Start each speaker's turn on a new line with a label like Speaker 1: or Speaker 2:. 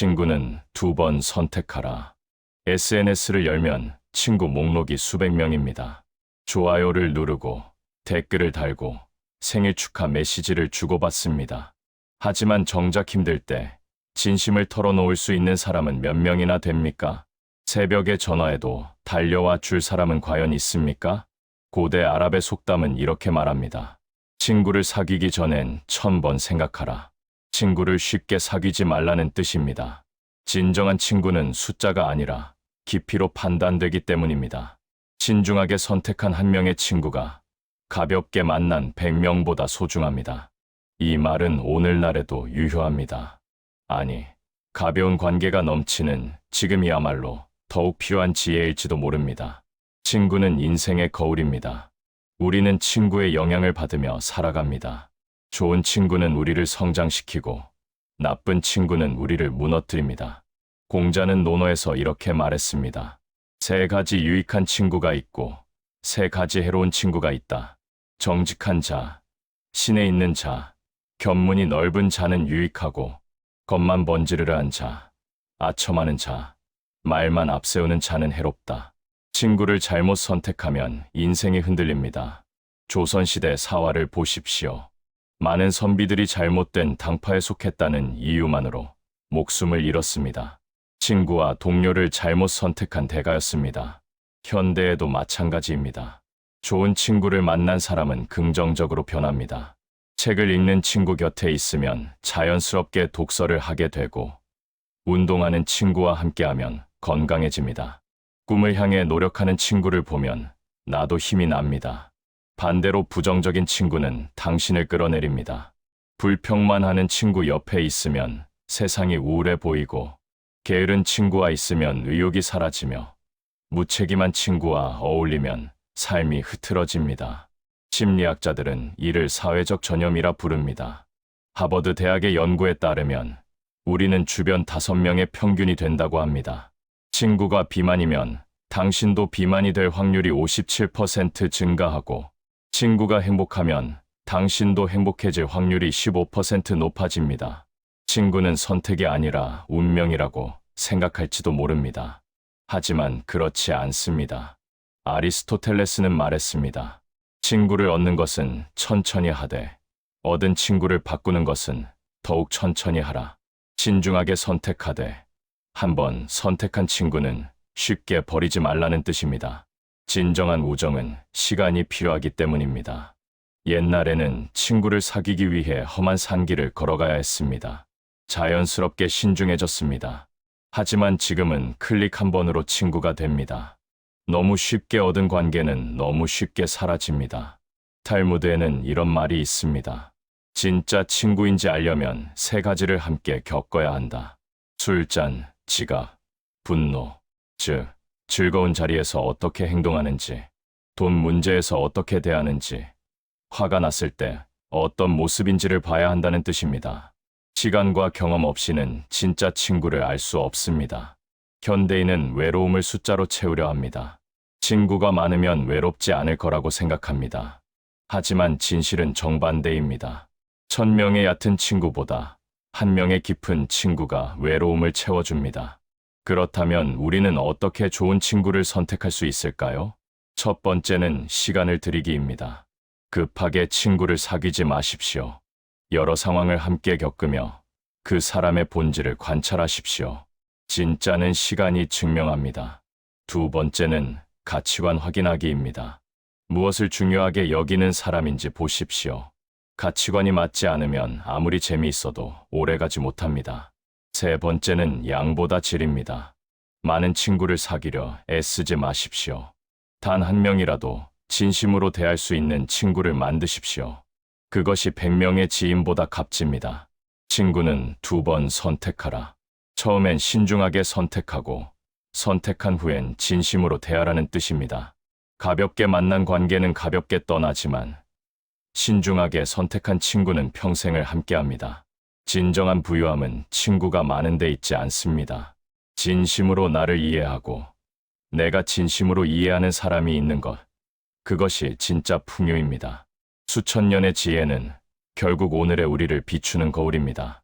Speaker 1: 친구는 두 번 선택하라. SNS를 열면 친구 목록이 수백 명입니다. 좋아요를 누르고 댓글을 달고 생일 축하 메시지를 주고받습니다. 하지만 정작 힘들 때 진심을 털어놓을 수 있는 사람은 몇 명이나 됩니까? 새벽에 전화해도 달려와 줄 사람은 과연 있습니까? 고대 아랍의 속담은 이렇게 말합니다. 친구를 사귀기 전엔 천 번 생각하라. 친구를 쉽게 사귀지 말라는 뜻입니다. 진정한 친구는 숫자가 아니라 깊이로 판단되기 때문입니다. 신중하게 선택한 한 명의 친구가 가볍게 만난 100명보다 소중합니다. 이 말은 오늘날에도 유효합니다. 아니, 가벼운 관계가 넘치는 지금이야말로 더욱 필요한 지혜일지도 모릅니다. 친구는 인생의 거울입니다. 우리는 친구의 영향을 받으며 살아갑니다. 좋은 친구는 우리를 성장시키고 나쁜 친구는 우리를 무너뜨립니다. 공자는 논어에서 이렇게 말했습니다. 세 가지 유익한 친구가 있고 세 가지 해로운 친구가 있다. 정직한 자, 신에 있는 자, 견문이 넓은 자는 유익하고 겉만 번지르르한 자, 아첨하는 자, 말만 앞세우는 자는 해롭다. 친구를 잘못 선택하면 인생이 흔들립니다. 조선시대 사화를 보십시오. 많은 선비들이 잘못된 당파에 속했다는 이유만으로 목숨을 잃었습니다. 친구와 동료를 잘못 선택한 대가였습니다. 현대에도 마찬가지입니다. 좋은 친구를 만난 사람은 긍정적으로 변합니다. 책을 읽는 친구 곁에 있으면 자연스럽게 독서를 하게 되고, 운동하는 친구와 함께하면 건강해집니다. 꿈을 향해 노력하는 친구를 보면 나도 힘이 납니다. 반대로 부정적인 친구는 당신을 끌어내립니다. 불평만 하는 친구 옆에 있으면 세상이 우울해 보이고, 게으른 친구와 있으면 의욕이 사라지며, 무책임한 친구와 어울리면 삶이 흐트러집니다. 심리학자들은 이를 사회적 전염이라 부릅니다. 하버드 대학의 연구에 따르면 우리는 주변 다섯 명의 평균이 된다고 합니다. 친구가 비만이면 당신도 비만이 될 확률이 57% 증가하고 친구가 행복하면 당신도 행복해질 확률이 15% 높아집니다. 친구는 선택이 아니라 운명이라고 생각할지도 모릅니다. 하지만 그렇지 않습니다. 아리스토텔레스는 말했습니다. 친구를 얻는 것은 천천히 하되 얻은 친구를 바꾸는 것은 더욱 천천히 하라. 신중하게 선택하되 한번 선택한 친구는 쉽게 버리지 말라는 뜻입니다. 진정한 우정은 시간이 필요하기 때문입니다. 옛날에는 친구를 사귀기 위해 험한 산길을 걸어가야 했습니다. 자연스럽게 신중해졌습니다. 하지만 지금은 클릭 한 번으로 친구가 됩니다. 너무 쉽게 얻은 관계는 너무 쉽게 사라집니다. 탈무드에는 이런 말이 있습니다. 진짜 친구인지 알려면 세 가지를 함께 겪어야 한다. 술잔, 지각, 분노, 즉, 즐거운 자리에서 어떻게 행동하는지, 돈 문제에서 어떻게 대하는지, 화가 났을 때 어떤 모습인지를 봐야 한다는 뜻입니다. 시간과 경험 없이는 진짜 친구를 알 수 없습니다. 현대인은 외로움을 숫자로 채우려 합니다. 친구가 많으면 외롭지 않을 거라고 생각합니다. 하지만 진실은 정반대입니다. 천 명의 얕은 친구보다 한 명의 깊은 친구가 외로움을 채워줍니다. 그렇다면 우리는 어떻게 좋은 친구를 선택할 수 있을까요? 첫 번째는 시간을 들이기입니다. 급하게 친구를 사귀지 마십시오. 여러 상황을 함께 겪으며 그 사람의 본질을 관찰하십시오. 진짜는 시간이 증명합니다. 두 번째는 가치관 확인하기입니다. 무엇을 중요하게 여기는 사람인지 보십시오. 가치관이 맞지 않으면 아무리 재미있어도 오래가지 못합니다. 세 번째는 양보다 질입니다. 많은 친구를 사귀려 애쓰지 마십시오. 단 한 명이라도 진심으로 대할 수 있는 친구를 만드십시오. 그것이 100명의 지인보다 값집니다. 친구는 두 번 선택하라. 처음엔 신중하게 선택하고 선택한 후엔 진심으로 대하라는 뜻입니다. 가볍게 만난 관계는 가볍게 떠나지만 신중하게 선택한 친구는 평생을 함께합니다. 진정한 부유함은 친구가 많은 데 있지 않습니다. 진심으로 나를 이해하고 내가 진심으로 이해하는 사람이 있는 것. 그것이 진짜 풍요입니다. 수천 년의 지혜는 결국 오늘의 우리를 비추는 거울입니다.